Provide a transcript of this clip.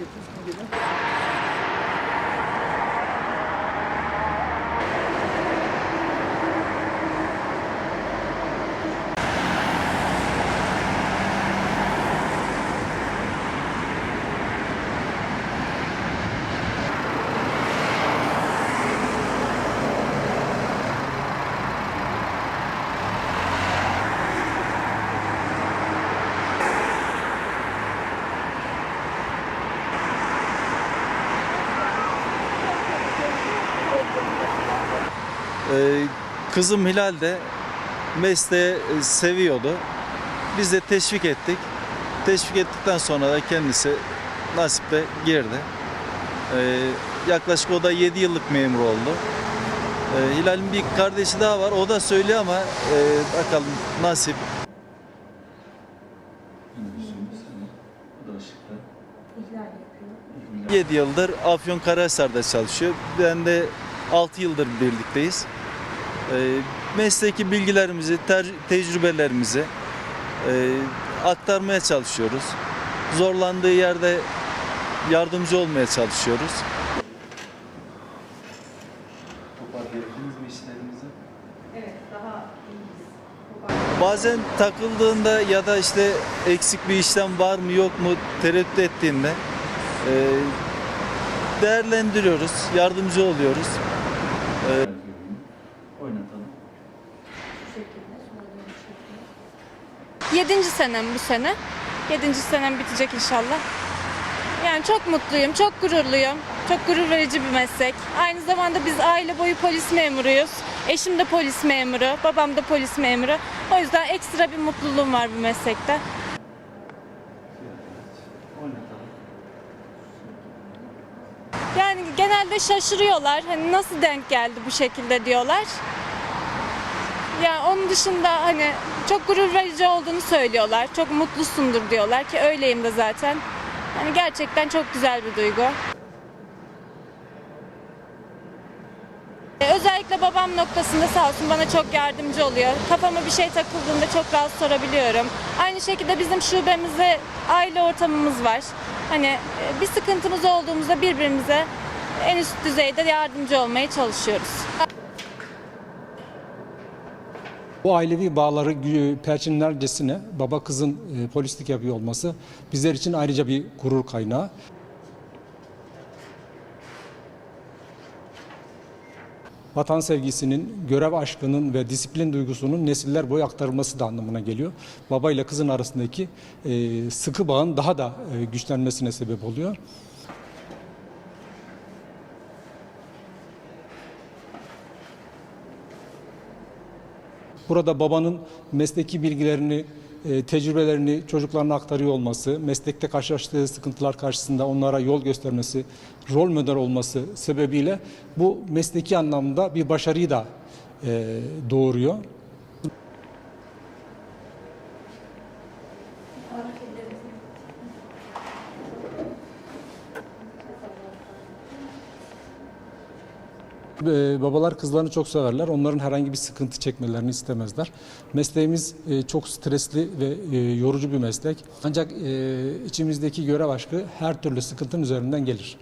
de tout ce qu'on. Ee, kızım Hilal de mesleği e, seviyordu. Biz de teşvik ettik. Teşvik ettikten sonra da kendisi nasiple girdi. Ee, yaklaşık o da 7 yıllık memur oldu. Ee, Hilal'in bir kardeşi daha var. O da söylüyor ama e, bakalım nasip. 7 yıldır Afyonkarahisar'da çalışıyor. Ben de 6 yıldır birlikteyiz. Ee, mesleki bilgilerimizi, tecrübelerimizi e, aktarmaya çalışıyoruz. Zorlandığı yerde yardımcı olmaya çalışıyoruz. Bazen takıldığında ya da işte eksik bir işlem var mı yok mu tereddüt ettiğinde e, değerlendiriyoruz, yardımcı oluyoruz. E, Yedinci senem bu sene. Yedinci senem bitecek inşallah. Yani çok mutluyum, çok gururluyum. Çok gurur verici bir meslek. Aynı zamanda biz aile boyu polis memuruyuz. Eşim de polis memuru, babam da polis memuru. O yüzden ekstra bir mutluluğum var bu meslekte. Yani genelde şaşırıyorlar. Hani nasıl denk geldi bu şekilde diyorlar. Ya onun dışında hani çok gurur verici olduğunu söylüyorlar. Çok mutlusundur diyorlar ki öyleyim de zaten. Hani gerçekten çok güzel bir duygu. Ee, Özellikle babam noktasında sağ olsun bana çok yardımcı oluyor. Kafama bir şey takıldığında çok rahat sorabiliyorum. Aynı şekilde bizim şubemizde aile ortamımız var. Hani e, bir sıkıntımız olduğumuzda birbirimize en üst düzeyde yardımcı olmaya çalışıyoruz. Bu ailevi bağları perçinlercesine baba kızın e, polislik yapıyor olması bizler için ayrıca bir gurur kaynağı. Vatan sevgisinin, görev aşkının ve disiplin duygusunun nesiller boyu aktarılması da anlamına geliyor. Baba ile kızın arasındaki e, sıkı bağın daha da e, güçlenmesine sebep oluyor. Burada babanın mesleki bilgilerini, e, tecrübelerini çocuklarına aktarıyor olması, meslekte karşılaştığı sıkıntılar karşısında onlara yol göstermesi, rol model olması sebebiyle bu mesleki anlamda bir başarıyı da e, doğuruyor. Ee, Babalar kızlarını çok severler. Onların herhangi bir sıkıntı çekmelerini istemezler. Mesleğimiz e, çok stresli ve e, yorucu bir meslek. Ancak e, içimizdeki görev aşkı her türlü sıkıntının üzerinden gelir.